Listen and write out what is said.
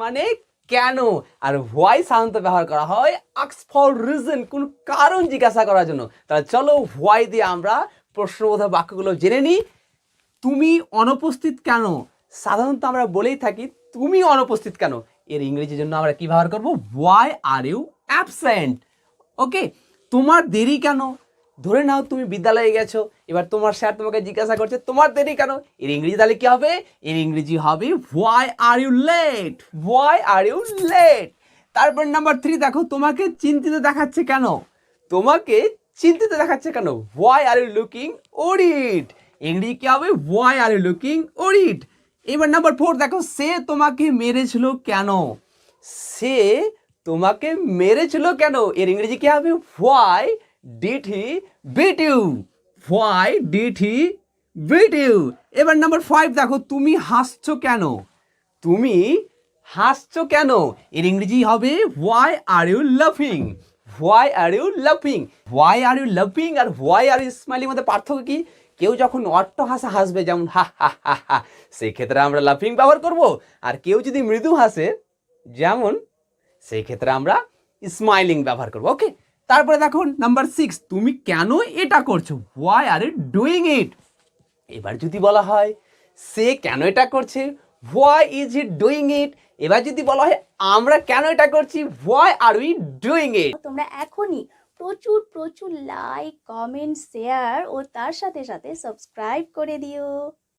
মানে কেন? আর হোয়াই সাধারণত ব্যবহার করা হয়? আক্স ফর রিজন কোন কারণ জিজ্ঞাসা করার জন্য। তাহলে চলো হোয়াই দিয়ে আমরা প্রশ্নবোধক বাক্যগুলো জেনে নিই। তুমি অনুপস্থিত কেন? সাধারণত আমরা বলেই থাকি, তুমি অনুপস্থিত কেন? এর ইংরেজির জন্য আমরা কি ব্যবহার করব? Why are you absent okay তোমার দেরি কেন? ধরে নাও তুমি বিদ্যালয়ে গেছো এবার তোমার স্যার তোমাকে জিজ্ঞাসা করছে, তোমার দেরি কেন? এর ইংরেজি তাহলে কি হবে? এর ইংরেজি হবে why are you late why are you late তারপর নাম্বার থ্রি দেখো, তোমাকে চিন্তিত দেখাচ্ছে কেন? তোমাকে চিন্তিত দেখাচ্ছে কেন? Why are you looking worried ইংরেজি কি হবে? Why are you looking worried এবার নাম্বার ফোর দেখো, সে তোমাকে মেরেছিল কেন? সে তোমাকে মেরেছিল কেন? এর ইংরেজি কি হবে? Why did he beat you why did he beat you এবার নাম্বার ফাইভ দেখো, তুমি হাসছো কেন? তুমি হাসছো কেন? এর ইংরেজি হবে হোয়াই আর ইউ লাফিং হোয়াই আর ইউ লাফিং হোয়াই আর ইউ লাফিং আর হোয়াই আর ইউ স্মাইলিং মধ্যে পার্থক্য কি? কেউ যখন অট্ট হাসা হাসবে, যেমন হা হা হা হা সেই ক্ষেত্রে আমরা লাফিং ব্যবহার করব। আর কেউ যদি মৃদু হাসে, যেমন সেই ক্ষেত্রে আমরা স্মাইলিং ব্যবহার করব ওকে তারপরে দেখো নাম্বার সিক্স তুমি কেন এটা করছ? Why are you doing it এবার যদি বলা হয়, সে কেন এটা করছে? Why is it doing it এবার যদি বলা হয়, আমরা কেন এটা করছি? Why are we doing it তোমরা এখনই প্রচুর প্রচুর লাইক কমেন্ট শেয়ার ও তার সাথে সাথে সাবস্ক্রাইব করে দিও।